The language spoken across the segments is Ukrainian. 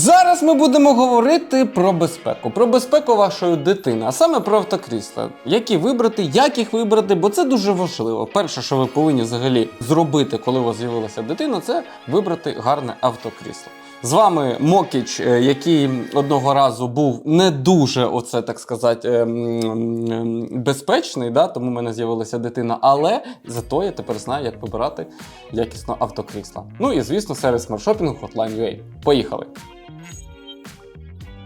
Зараз ми будемо говорити про безпеку, про безпеку вашої дитини, а саме про автокрісла. Які вибрати, як їх вибрати, бо це дуже важливо. Перше, що ви повинні взагалі зробити, коли у вас з'явилася дитина, це вибрати гарне автокрісло. З вами Мокіч, е, який одного разу був не дуже, оце так сказати, ем, ем, безпечний, да, тому в мене з'явилася дитина. Але зато я тепер знаю, як вибирати якісно автокрісла. Ну і звісно, сервіс смартшопінгу Hotline.ua. Поїхали!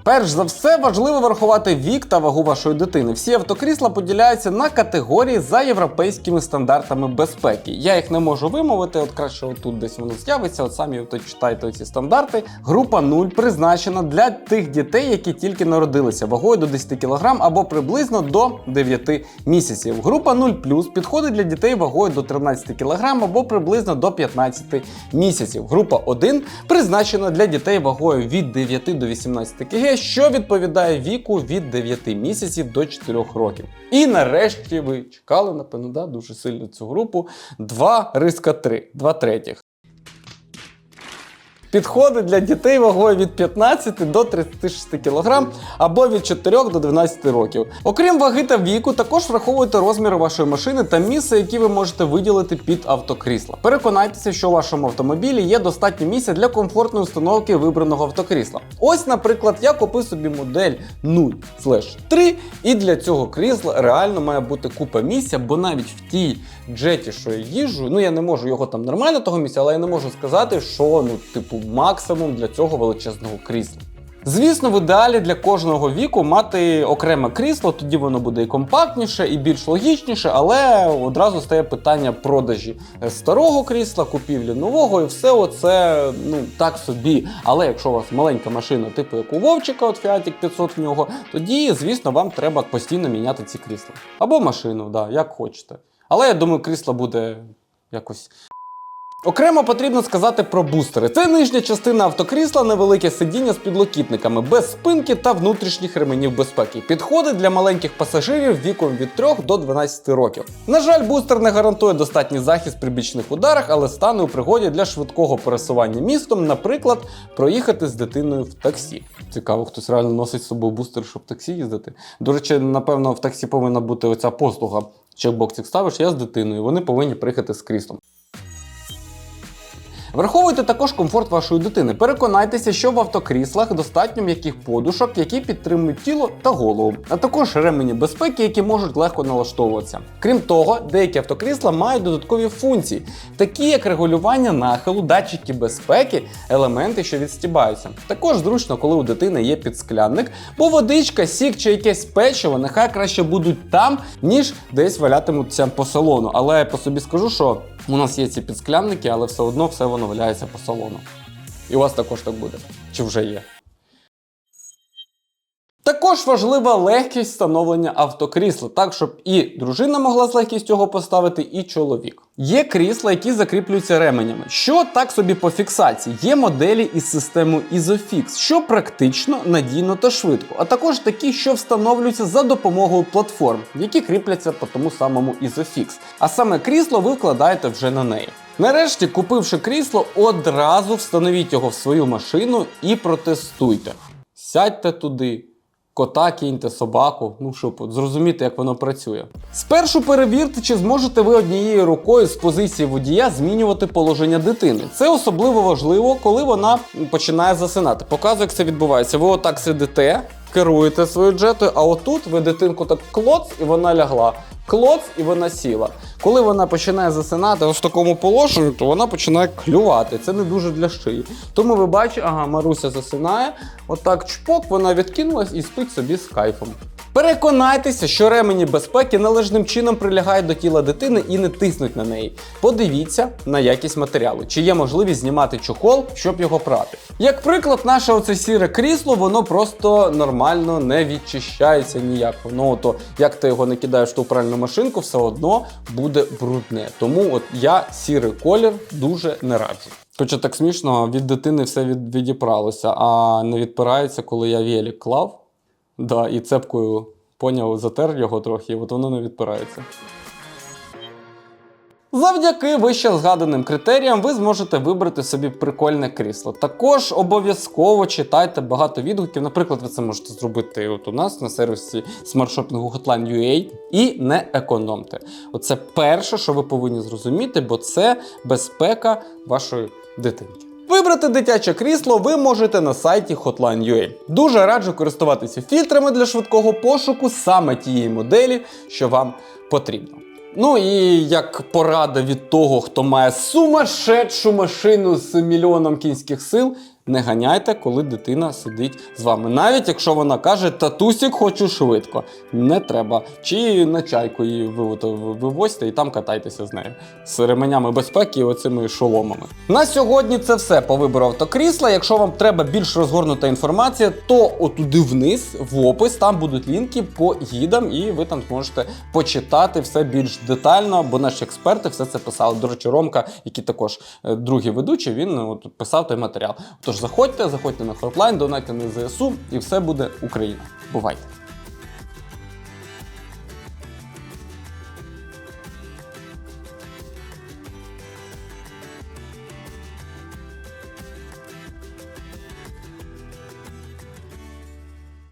Перш за все, важливо врахувати вік та вагу вашої дитини. Всі автокрісла поділяються на категорії за європейськими стандартами безпеки. Я їх не можу вимовити, от краще отут десь воно з'явиться. От самі от читайте ці стандарти. Група 0 призначена для тих дітей, які тільки народилися вагою до 10 кг або приблизно до 9 місяців. Група 0 підходить для дітей вагою до 13 кг або приблизно до 15 місяців. Група 1 призначена для дітей вагою від 9 до 18 кг, що відповідає віку від 9 місяців до 4 років. І нарешті ви чекали, напевно, да, дуже сильно цю групу. 2 риска 3, 2 третіх. Підходить для дітей вагою від 15 до 36 кг або від 4 до 12 років. Окрім ваги та віку, також враховуйте розміри вашої машини та місце, які ви можете виділити під автокрісла. Переконайтеся, що у вашому автомобілі є достатньо місця для комфортної установки вибраного автокрісла. Ось, наприклад, я купив собі модель 0/3, і для цього крісла реально має бути купа місця, бо навіть в тій джеті, що я їжджу, ну я не можу його там нормально того місця, але я не можу сказати, що ну, типу, максимум для цього величезного крісла. Звісно, в ідеалі для кожного віку мати окреме крісло, тоді воно буде і компактніше, і більш логічніше, але одразу стає питання продажі е, старого крісла, купівлі нового, і все оце ну так собі. Але якщо у вас маленька машина, типу як у Вовчика, от Fiatic 500 в нього, тоді, звісно, вам треба постійно міняти ці крісла. Або машину, да, як хочете. Але я думаю, крісло буде якось Окремо потрібно сказати про бустери. Це нижня частина автокрісла, невелике сидіння з підлокітниками, без спинки та внутрішніх ременів безпеки. Підходить для маленьких пасажирів віком від 3 до 12 років. На жаль, бустер не гарантує достатній захист при бічних ударах, але стане у пригоді для швидкого пересування містом, наприклад, проїхати з дитиною в таксі. Цікаво, хтось реально носить з собою бустер, щоб таксі їздити. До речі, напевно, в таксі повинна бути оця послуга. Чекбоксик ставиш, я з дитиною. Вони повинні приїхати з кріслом. Враховуйте також комфорт вашої дитини. Переконайтеся, що в автокріслах достатньо м'яких подушок, які підтримують тіло та голову, а також ремені безпеки, які можуть легко налаштовуватися. Крім того, деякі автокрісла мають додаткові функції, такі як регулювання нахилу, датчики безпеки, елементи, що відстібаються. Також зручно, коли у дитини є підсклянник, бо водичка, сік чи якесь печиво нехай краще будуть там, ніж десь валятимуться по салону. Але я по собі скажу, що у нас є ці підсклянники, але все одно все воно валяється по салону. І у вас також так буде. Чи вже є? Також важлива легкість встановлення автокрісла, так щоб і дружина могла з легкістю його поставити, і чоловік. Є крісла, які закріплюються ременями. Що так собі по фіксації? Є моделі із системою Isofix, що практично, надійно та швидко, а також такі, що встановлюються за допомогою платформ, які кріпляться по тому самому Isofix. А саме крісло ви вкладаєте вже на неї. Нарешті, купивши крісло, одразу встановіть його в свою машину і протестуйте. Сядьте туди. Кота кіньте, собаку, ну щоб зрозуміти, як воно працює. Спершу перевірте, чи зможете ви однією рукою з позиції водія змінювати положення дитини. Це особливо важливо, коли вона починає засинати. Показую, як це відбувається. Ви отак сидите, керуєте своєю джетою, а отут ви дитинку так клоц, і вона лягла. Клоц, і вона сіла. Коли вона починає засинати в такому положенні, то вона починає клювати. Це не дуже для шиї. Тому ви бачите, ага, Маруся засинає, отак чпок, вона відкинулась і спить собі з кайфом. Переконайтеся, що ремені безпеки належним чином прилягають до тіла дитини і не тиснуть на неї. Подивіться на якість матеріалу, чи є можливість знімати чохол, щоб його прати. Як приклад, наше оце сіре крісло, воно просто нормально не відчищається ніяк. Воно то, як ти його не кидаєш в ту пральну машинку, все одно буде брудне. Тому от я сірий колір дуже не раджу. Хоча так смішно, від дитини все від, відіпралося, а не відпирається, коли я велик клав. Да, і цепкою поняв, затер його трохи, і от воно не відпирається. Завдяки вище згаданим критеріям ви зможете вибрати собі прикольне крісло. Також обов'язково читайте багато відгуків. Наприклад, ви це можете зробити от у нас на сервісі смартшопінгу Hotline.ua і не економте. Оце перше, що ви повинні зрозуміти, бо це безпека вашої дитинки. Вибрати дитяче крісло ви можете на сайті Hotline.ua. Дуже раджу користуватися фільтрами для швидкого пошуку саме тієї моделі, що вам потрібно. Ну і як порада від того, хто має сумасшедшу машину з мільйоном кінських сил, не ганяйте, коли дитина сидить з вами. Навіть якщо вона каже, татусік, хочу швидко. Не треба. Чи на чайку її вивозьте і там катайтеся з нею. З ременями безпеки і оцими шоломами. На сьогодні це все по вибору автокрісла. Якщо вам треба більш розгорнута інформація, то отуди вниз, в опис, там будуть лінки по гідам, і ви там зможете почитати все більш детально, бо наші експерти все це писали. До речі, Ромка, який також е, другий ведучий, він е, от, писав той матеріал. Тож заходьте, заходьте на Hotline, донайте на ЗСУ, і все буде Україна. Бувайте!